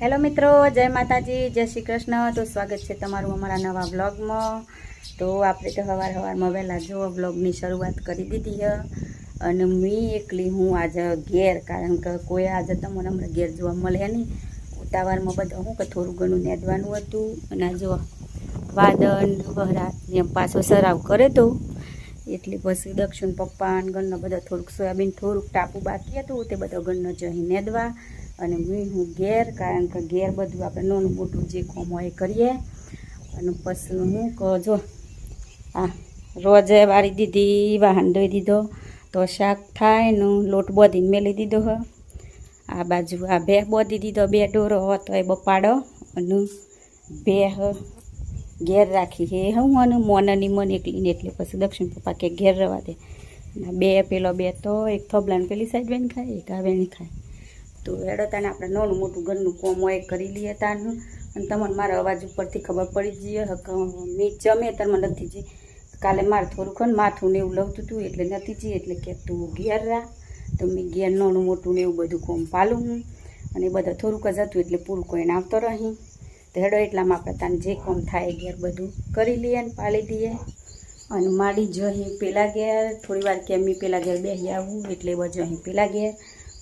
Hello મિત્રો, જય માતાજી, જય શ્રી કૃષ્ણ. તો સ્વાગત છે તમારું અમારા નવા બ્લોગમાં તો આપણે તો સવાર સવારમાં વહેલા જો બ્લોગની શરૂઆત કરી દીધી છે અને મેં એકલી હું આજે ઘેર, કારણ કે કોઈ આજે તમને હમણાં ઘેર જોવા મળે નહીં. ઉતાવળમાં બધા હું કે થોડું ઘણું નેદવાનું હતું. અને આ જો વાદળ વહરાત એમ પાછો સરાવ કરે તો. એટલે પછી દક્ષિણ પપ્પા અને ગણનો બધા થોડુંક સોયાબીન, થોડુંક ટાપુ બાકી હતું. તે બધો ઘરનો જઈ નેદવા. અને મેં હું ઘેર કારણ કે ઘેર બધું આપણે નાનું મોટું જે કોમ હોય કરીએ. અને પછી હું જો, આ રોજે વાળી દીધી, વાહન દોઈ દીધો, તો શાક થાય ને લોટ બોધીને મેલી દીધો હ. આ બાજુ આ બે બોધી દીધો, બે ડોરો હતો એ બપાડો અને બે ઘેર રાખી હે. હું અને મોનની મન એકલીને એટલે પછી દક્ષિણ પપ્પા કે ઘેર રવા દે. બે પેલો બે તો એક થોબલાને પેલી સાઈડ બેન ખાય, એક આ બેન ખાય. તો હેડો તાને આપણે નાનું મોટું ઘરનું કોમ હોય કરી લઈએ તાનું. અને તમને મારા અવાજ ઉપરથી ખબર પડી જઈએ. મેં જમે તાર મને નથી જી. કાલે મારે થોડુંક ને માથું ને એવું લવતું હતું એટલે નથી જી, એટલે કે તું ઘેર રા. તો મેં ઘેર નાનું મોટું ને એવું બધું કોમ પાલું હું. અને બધા થોડુંક જ હતું એટલે પૂરું કોઈને આવતો રહી. તો હેડો એટલામાં આપણે તાને જે કોમ થાય ઘેર બધું કરી લઈએ ને પાલી દઈએ. અને માડી જો અહીં પેલા ઘેર, થોડી વાર કે મેં પેલા ઘેર બેસી આવું એટલે બધું અહીં પેલા ઘેર.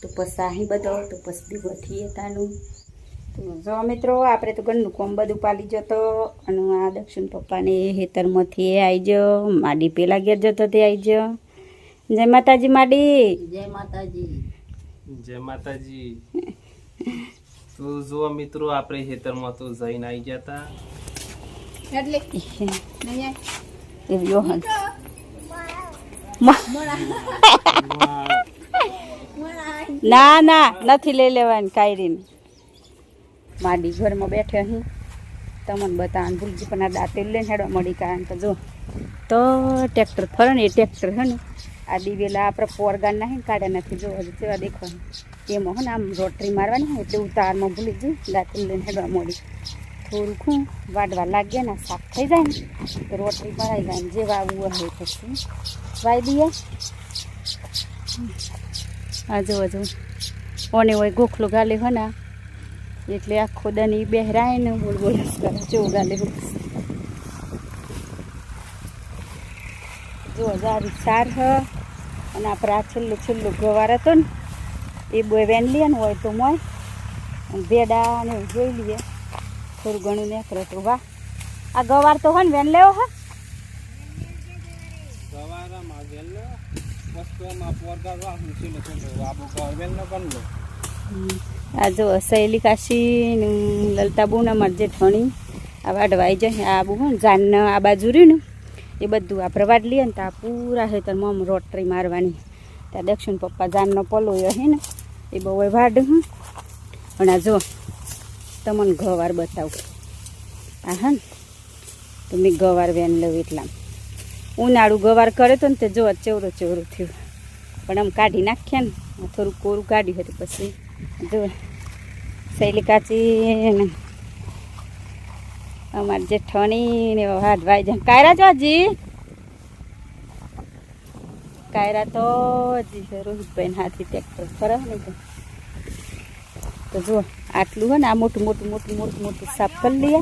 તો પછી અહીં બધો તો પછી દીવો થઈએ તાનું તો જો મિત્રો આપણે તો ઘરનું કોમ બધું પાલી જતો અને આ દક્ષિણ પપ્પાને હેતરમાંથી આવી ગયો માડી પેલા ઘેર જતો તે આવી ગયો. જય માતાજી માડી. જય માતાજી. જય માતાજી. તો જુઓ મિત્રો આપણે હેતરમાં તો જઈને આવી ગયા હતા એવી યોહન ના ના, નથી લઈ લેવાની કાયરીને. માડી ઘરમાં બેઠે અહીં. તમને બતાવવાનું ભૂલજી પણ આ દાંતે લઈને હેડવા મળી કારણ કે જો, તો ટ્રેક્ટર ફરે ને એ ટ્રેક્ટર હે ને, આ દિવેલા આપણે પોરગાન ના કાઢ્યા નથી, જો, હજુ તેવા દેખવાનું. એમાં હે ને આમ રોટરી મારવાની હોય એટલે ઉતારમાં ભૂલી જઈ દાંતે લઈને હેડવા મળી. થોડુંક હું વાડવા લાગ્યા ને સાફ થઈ જાય ને, તો રોટરી મરાઈ જાય ને જે વાવવું હોય પછી. વાઈ દઈએ આ જો ઓને હોય ગોખલું ગાલે હોય ને. એટલે આખો દની બહેરાય ને બોલ કરે, જો ગાલે જો જારી સાર હ. અને આપણે આ છેલ્લું છેલ્લું ગવાર હતો ને, એ બોય વેન લઈએ ને હોય તો મોય. ભેડા ને જોઈ લઈએ. થોડું ઘણું નીકળે તો વાહ. આ ગવાર તો હોય ને વેન લેવો હા. આ જો સહેલી કાશી ને લલતાબુન અમાર જેઠણી આ વાડવાઈ જાય, આ આબુ હોય ને જાન આ બાજુ રહ્યું ને, એ બધું આપણે વાડ લઈએ ને તો આ પૂરા ખેતરમાં આમ રોટરી મારવાની. ત્યાં દક્ષિણ પપ્પા જાનનો પલો હે ને, એ બહુ વાડ હું. પણ આ જો, તમને ગવાર બતાવું. આ હા ને, તો મેં ગવાર વેન લઉં એટલા ઉનાળું ગવાર કરે તો ને તે જો ચેવરો ચેવરો થયું. પણ આમ કાઢી નાખ્યા ને થોડું કોરું કાઢ્યું હતું પછી. જો, શૈલી કાચી અમારે જેઠણી ને હાથ ભાઈ જાય કાયરા જો હજી કાયરા તો હજી છે રોહિતભાઈ હાથી ટ્રેક્ટર ફરવ ને તો. જુઓ આટલું હોય ને, આ મોટું મોટું મોટું મોટું મોટું સાફ કરી લઈએ.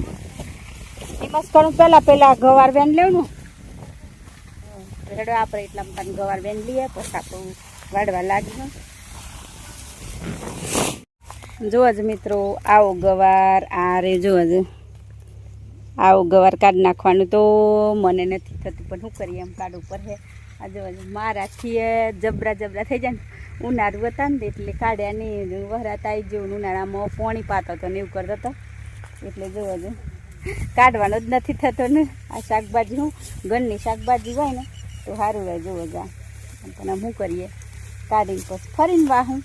એમાં પહેલાં પહેલાં ગવાર વેન લેવું રેડો, આપણે એટલા માટે ગવાર બેન લઈએ, પછી આપણું વાડવા લાગ્યું જુઓ જ મિત્રો, આવો ગવાર, આ રે જુઓ જ. આવો ગવાર કાઢી નાખવાનું તો મને નથી થતું, પણ શું કરીએ એમ ઉપર હે. આ જુઓ મારાથી જબરા જબરા થઈ જાય ને. ઉનાળું હતા ને એટલે કાઢ્યા નહીં વહરાત આવી જેવું ઉનાળામાં પોણી પાતો હતો ને એવું કરતો હતો. એટલે જુઓ જ. કાઢવાનો જ નથી થતો ને. આ શાકભાજી હું, ઘરની શાકભાજી હોય ને તો સારું રહે, જુઓ જા. આમ શું કરીએ? કાઢીને પછી ફરીને વાહું.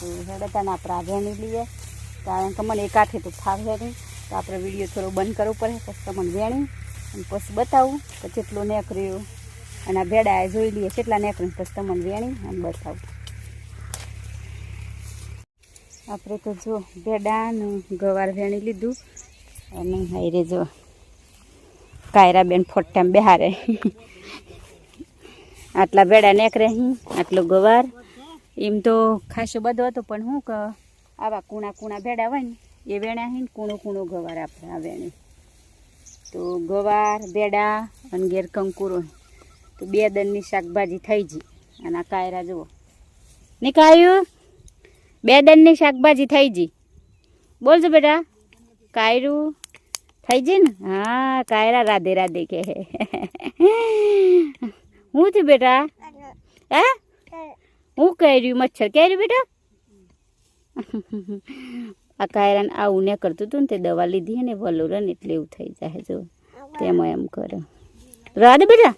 તો હેડતાને આપણે આ વેણી લઈએ. કારણ કે મને એકાથે તો ફાવે નહીં. તો આપણે વીડિયો થોડો બંધ કરવો પડે, પછી તમને વેણી અને પછી બતાવું કે કેટલું નીકળ્યું. અને આ ભેડા જોઈ લઈએ કેટલા નીકળ્યું, પછી તમને વેણી અને બતાવું. આપણે તો જો ભેડાનું ગવાર વેણી લીધું. અને હાઈરે જો કાયરા બેન ફોટામાં બેહારે. આટલા ભેડા નેકરે અહીં આટલો ગવાર. એમ તો ખાસો બધો હતો, પણ શું કે આવા કૂણા કૂણા ભેડા હોય ને, એ વેણ્યા છે ને કૂણો કૂણો ગવાર આપણે આ વેણ્યું તો ગવાર, ભેડા અને ઘેર કંકુરો. તો બે દનની શાકભાજી થઈ ગઈ. અને આ કાયરા જુઓ. ને કાયું બે દનની શાકભાજી થઈ ગઈ. બોલજો બેટા. કાયરું થઈ જઈ ને? હા કાયરા રાધે રાધે કે હું છું બેટા? હે? હું કર્યું? મચ્છર કર્યું બેટા? આ કાયરાને આવું ને કરતું હતું ને તે દવા લીધી ને વલોરન એટલે એવું થઈ જાય જો. તેમાં એમ કરે. રાધે બેટા?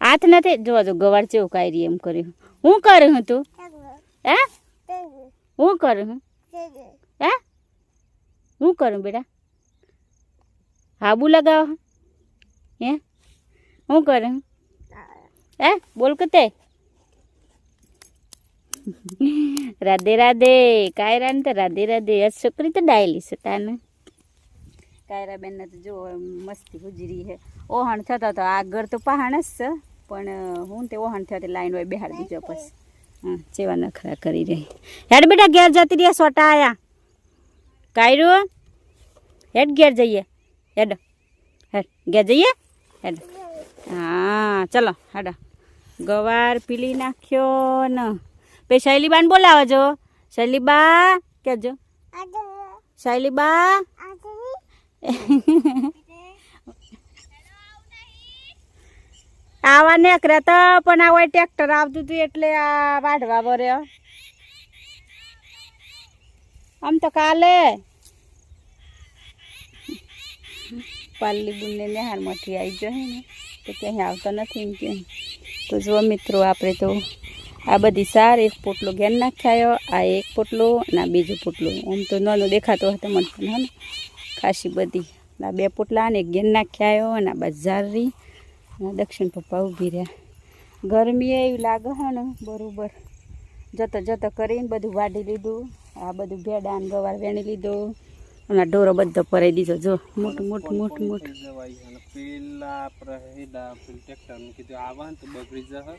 હાથ નથી જોવા જો ગવાર જેવું કાયરી એમ કર્યું હું કરું હું તું? હે? હું કરું હું? હે? હું કરું બેટા? હાબુ લગાવો. હે? શું કરું? હે? બોલ કતે. રાધે રાધે. કાયરા ને તો રાધે રાધે. આ છોકરી તો ડાયલી છે તાને. કાયરા બેન તો જો, મસ્તી ગુજરી છે. ઓહણ થતો તો આગળ તો પહાણ જ છે, પણ હું તે ઓહણ થયો લાઈન હોય બેહાડ બીજો પછી. હા જેવા નખરા કરી રહી. હેડ બેટા, ઘેર જતી રહ્યા સોટા આયા. કાયરો હેડ ઘેર જઈએ. હેડ હેડ ગયા જઈએ? હેડ. હા, ચલો, હેડો. ગવાર પીલી નાખ્યો ને. પે શૈલીબાન બોલાવો જો શૈલીબા, કહેજો. શૈલીબા. આવા નેકરે તો પણ આ હોય ટ્રેક્ટર આવતું હતું એટલે આ વાઢવા ભર્યો આમ તો કાલે પાલી બુનને નિહાળમાંથી આવી ગયો ને, તો ક્યાંય આવતો નથી એમ તો જો મિત્રો, આપણે તો આ બધી સાર એક પોટલો ઘેર નાખ્યાયો, આ એક પોટલો અને આ બીજો પોટલો. આમ તો નાનો દેખાતો હતો મને પણ, હે ખાસી બધી. આ બે પોટલા અને એક ઘેર નાખ્યાયો અને આ બજારી અને દક્ષિણ પપ્પા ઊભી રહ્યા. ગરમી એવી લાગે હે ને, બરોબર. જતો જતો કરીને બધું વાઢી લીધું. આ બધું ભેડા ને ગવાર વેણી લીધું. અને ઢોરો બધો ભરાઈ દીધો. જો મોટું મોટું મોટું મોટું. પેલા હેડા ટ્રેક્ટર મેં કીધું આવા ને તો બગડી જશે.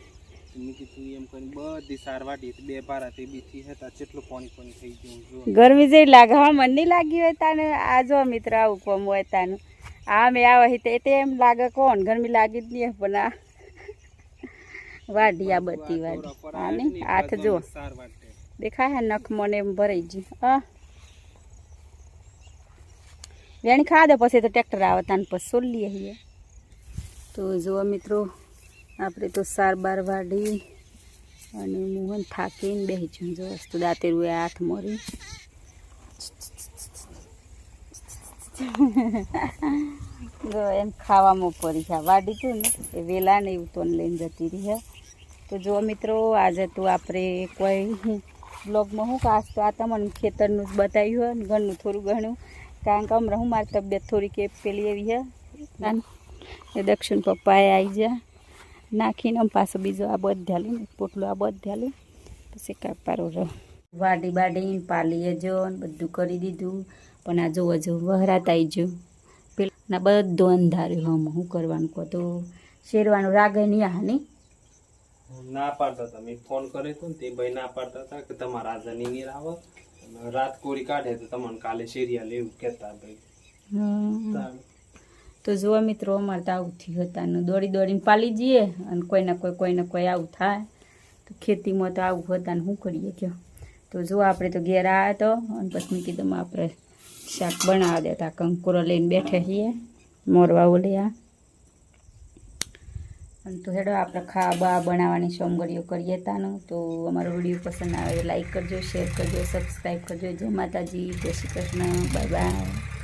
મેં કીધું એમ કરીને બધી સાર વાટી બે પારા તે બીથી હતા જેટલું પાણી પાણી થઈ ગયું. ગરમી જેવી લાગે. હા મને નહીં લાગી હોય તાને. આ જો મિત્ર આવું પમ હોય તાનું. આ મેં આવે હિતે તે એમ લાગે કોણ? ગરમી લાગી જ નહીં પણ આ વાઢી આ બધી વાઢી. હા ને? હાથ જો. દેખાય નખ મને એમ ભરાઈ ગયું. હા. વેણી ખા દે પછી તો ટ્રેક્ટર આવે, તાને પછી સોલીએ છીએ. તો જુઓ મિત્રો, આપણે તો સાર બાર વાઢી અને મોહન થાકીને બેસી છું જો તો દાંતેરું હાથ મરી. જો એમ ખાવામાં પડી છે વાઢી તું ને, એ વેલા ને એવું તો લઈને જતી રહી. તો જો મિત્રો, આજે તો આપણે કોઈ બ્લોગમાં હું કાશ તો આ તમને ખેતરનું જ બતાવ્યું હોય ઘરનું થોડું ઘણું. કારણ કે હમણાં હું મારી તબિયત થોડીક એ પેલી એવી છે. એ દક્ષિણ પપ્પાએ આવી જાય નાખીને આમ પાછો બીજો આ બધા ને પોટલું આ બધ્યાલું પછી કાપારો રહ્યો વાડી બાડી પાલીએ જો ને બધું કરી દીધું. પણ આ જોવો જો વહરાત આવી ગયું. પેલા બધું અંધાર્યું હમ શું કરવાનું કહો તો શેરવાનું રાગે નહીં આ નહીં ના પાડતા હતા મેં ફોન કર્યો હતો ને તે ભાઈ ના પાડતા હતા કે તમારા આજે નીર આવે રાત કોરી કાઢે તો તમને કાલે શેરિયા લેવું કહેતા ભાઈ તો જુઓ મિત્રો અમારે તો આવું થયું હતાનું દોડી દોડીને પાલી જઈએ અને કોઈને કોઈ કોઈને કોઈ આવું થાય. તો ખેતીમાં તો આવું હતા ને શું કરીએ કયો? તો જો આપણે તો ઘેર આવ્યા તો અને પછી મેં કીધું આપણે શાક બનાવવા દેતા કંકુરો લઈને બેઠે છીએ મોરવા ઓલિયા અને તો હેડો આપણે ખાવા બનાવવાની સોમગડીઓ કરીએ તાનું તો અમારો વીડિયો પસંદ આવે લાઈક કરજો, શેર કરજો, સબસ્ક્રાઈબ કરજો. જય માતાજી, જય શ્રી કૃષ્ણ બાય બાય